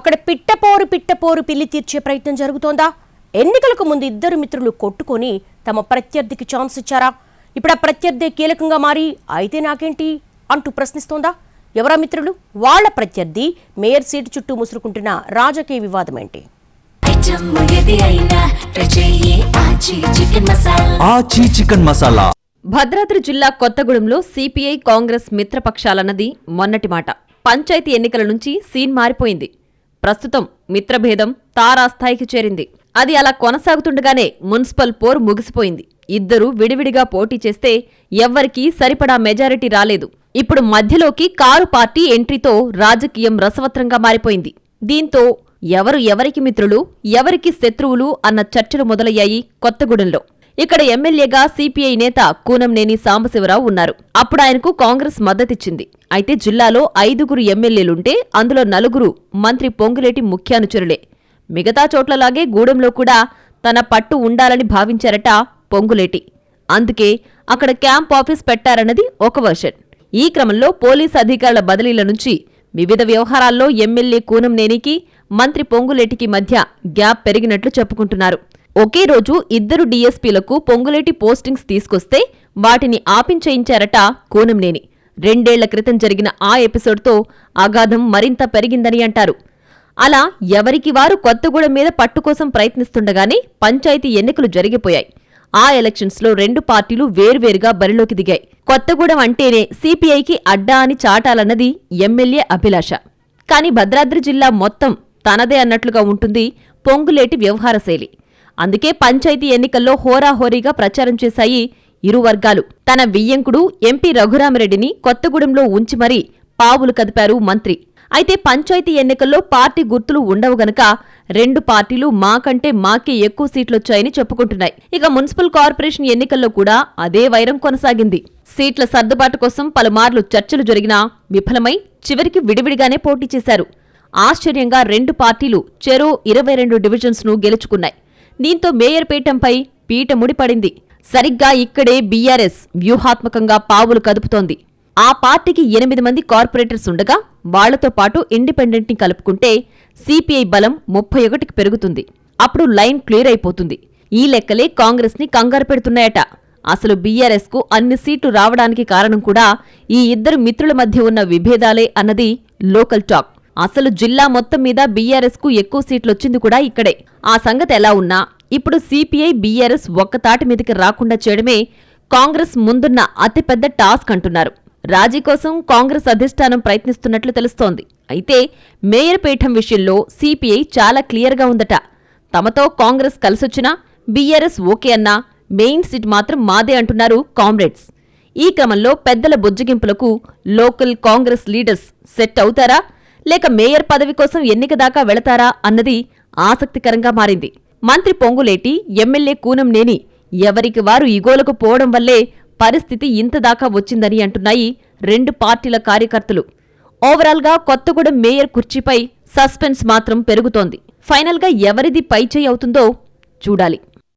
అక్కడ పిట్టపోరు పిట్టపోరు పిల్లి తీర్చే ప్రయత్నం జరుగుతోందా? ఎన్నికలకు ముందు ఇద్దరు మిత్రులు కొట్టుకొని తమ ప్రత్యర్థికి ఛాన్స్ ఇచ్చారా? ఇప్పుడు ఆ ప్రత్యర్థి కీలకంగా మారి అయితే నాకేంటి అంటూ ప్రశ్నిస్తోందా? ఎవరా మిత్రులు? వాళ్ళ ప్రత్యర్థి మేయర్ సీటు చుట్టూ ముసురుకుంటున్న రాజకీయ వివాదం ఏంటి? ఆచి చికెన్ మసాలా. భద్రాద్రి జిల్లా కొత్తగూడెంలో సిపిఐ కాంగ్రెస్ మిత్రపక్షాలన్నది మొన్నటి మాట. పంచాయతీ ఎన్నికల నుంచి సీన్ మారిపోయింది. ప్రస్తుతం మిత్రభేదం తారాస్థాయికి చేరింది. అది అలా కొనసాగుతుండగానే మున్సిపల్ పోరు ముగిసిపోయింది. ఇద్దరు విడివిడిగా పోటీ చేస్తే ఎవ్వరికీ సరిపడా మెజారిటీ రాలేదు. ఇప్పుడు మధ్యలోకి కారు పార్టీ ఎంట్రీతో రాజకీయం రసవత్రంగా మారిపోయింది. దీంతో ఎవరు ఎవరికి మిత్రులు ఎవరికి శత్రువులు అన్న చర్చలు మొదలయ్యాయి కొత్తగూడెంలో. ఇక్కడ ఎమ్మెల్యేగా సిపిఐ నేత కూనంనేని సాంబశివరావు ఉన్నారు. అప్పుడు ఆయనకు కాంగ్రెస్ మద్దతిచ్చింది. అయితే జిల్లాలో ఐదుగురు ఎమ్మెల్యేలుంటే అందులో నలుగురు మంత్రి పొంగులేటి ముఖ్యానుచరులే. మిగతా చోట్లలాగే గూడెంలో కూడా తన పట్టు ఉండాలని భావించారట పొంగులేటి. అందుకే అక్కడ క్యాంప్ ఆఫీస్ పెట్టారన్నది ఒక వర్షన్. ఈ క్రమంలో పోలీస్ అధికారుల బదిలీల నుంచి వివిధ వ్యవహారాల్లో ఎమ్మెల్యే కూనంనేనికి మంత్రి పొంగులేటికి మధ్య గ్యాప్ పెరిగినట్లు చెప్పుకుంటున్నారు. ఒకే రోజు ఇద్దరు డీఎస్పీలకు పొంగులేటి పోస్టింగ్స్ తీసుకొస్తే వాటిని ఆపించేయించారట కోనంనేని. రెండేళ్ళ క్రితం జరిగిన ఆ ఎపిసోడ్తో అగాధం మరింత పెరిగిందని అంటారు. అలా ఎవరికి వారు కొత్తగూడెం మీద పట్టు కోసం ప్రయత్నిస్తుండగానే పంచాయతీ ఎన్నికలు జరిగిపోయాయి. ఆ ఎలక్షన్స్లో రెండు పార్టీలు వేర్వేరుగా బరిలోకి దిగాయి. కొత్తగూడెం అంటేనే సిపిఐకి అడ్డా అని చాటాలన్నది ఎమ్మెల్యే అభిలాష. కాని భద్రాద్రి జిల్లా మొత్తం తనదే అన్నట్లుగా ఉంటుంది పొంగులేటి వ్యవహార శైలి అందుకే పంచాయతీ ఎన్నికల్లో హోరాహోరీగా ప్రచారం చేశాయి ఇరు వర్గాలు. తన వియ్యంకుడు ఎంపీ రఘురామరెడ్డిని కొత్తగూడెంలో ఉంచి మరీ పావులు కదిపారు మంత్రి. అయితే పంచాయతీ ఎన్నికల్లో పార్టీ గుర్తులు ఉండవు గనక రెండు పార్టీలు మాకంటే మాకే ఎక్కువ సీట్లొచ్చాయని చెప్పుకుంటున్నాయి. ఇక మున్సిపల్ కార్పొరేషన్ ఎన్నికల్లో కూడా అదే వైరం కొనసాగింది. సీట్ల సర్దుబాటు కోసం పలుమార్లు చర్చలు జరిగినా విఫలమై చివరికి విడివిడిగానే పోటీ చేశారు. ఆశ్చర్యంగా రెండు పార్టీలు చెరో ఇరవై రెండు డివిజన్స్ను గెలుచుకున్నాయి. దీంతో మేయర్ పీఠంపై పీట ముడిపడింది. సరిగ్గా ఇక్కడే బీఆర్ఎస్ వ్యూహాత్మకంగా పావులు కదుపుతోంది. ఆ పార్టీకి ఎనిమిది మంది కార్పొరేటర్స్ ఉండగా వాళ్ళతో పాటు ఇండిపెండెంట్ని కలుపుకుంటే సిపిఐ బలం ముప్పై ఒకటికి పెరుగుతుంది. అప్పుడు లైన్ క్లియర్ అయిపోతుంది. ఈ లెక్కలే కాంగ్రెస్ని కంగారు పెడుతున్నాయట. అసలు బీఆర్ఎస్కు అన్ని సీట్లు రావడానికి కారణం కూడా ఈ ఇద్దరు మిత్రుల మధ్య ఉన్న విభేదాలే అన్నది లోకల్ టాక్. అసలు జిల్లా మొత్తం మీద బీఆర్ఎస్కు ఎక్కువ సీట్లొచ్చింది కూడా ఇక్కడే. ఆ సంగతి ఎలా ఉన్నా ఇప్పుడు సిపిఐ బీఆర్ఎస్ ఒక్కతాటి మీదకి రాకుండా చేయడమే కాంగ్రెస్ ముందున్న అతిపెద్ద టాస్క్ అంటున్నారు. రాజీ కోసం కాంగ్రెస్ అధిష్టానం ప్రయత్నిస్తున్నట్లు తెలుస్తోంది. అయితే మేయర్ పీఠం విషయంలో సిపిఐ చాలా క్లియర్గా ఉందట. తమతో కాంగ్రెస్ కలిసొచ్చినా బీఆర్ఎస్ ఓకే అన్నా మెయిన్ సీట్ మాత్రం మాదే అంటున్నారు కామ్రేడ్స్. ఈ క్రమంలో పెద్దల బుజ్జగింపులకు లోకల్ కాంగ్రెస్ లీడర్స్ సెట్ అవుతారా? లేక మేయర్ పదవి కోసం ఎన్నిక దాకా వెళతారా అన్నది ఆసక్తికరంగా మారింది. మంత్రి పొంగులేటి ఎమ్మెల్యే కూనంనేని ఎవరికి వారు ఇగోలకు పోవడం వల్లే పరిస్థితి ఇంతదాకా వచ్చిందని అంటున్నాయి రెండు పార్టీల కార్యకర్తలు. ఓవరాల్గా కొత్తగూడెం మేయర్ కుర్చీపై సస్పెన్స్ మాత్రం పెరుగుతోంది. ఫైనల్గా ఎవరిది పైచేయి అవుతుందో చూడాలి.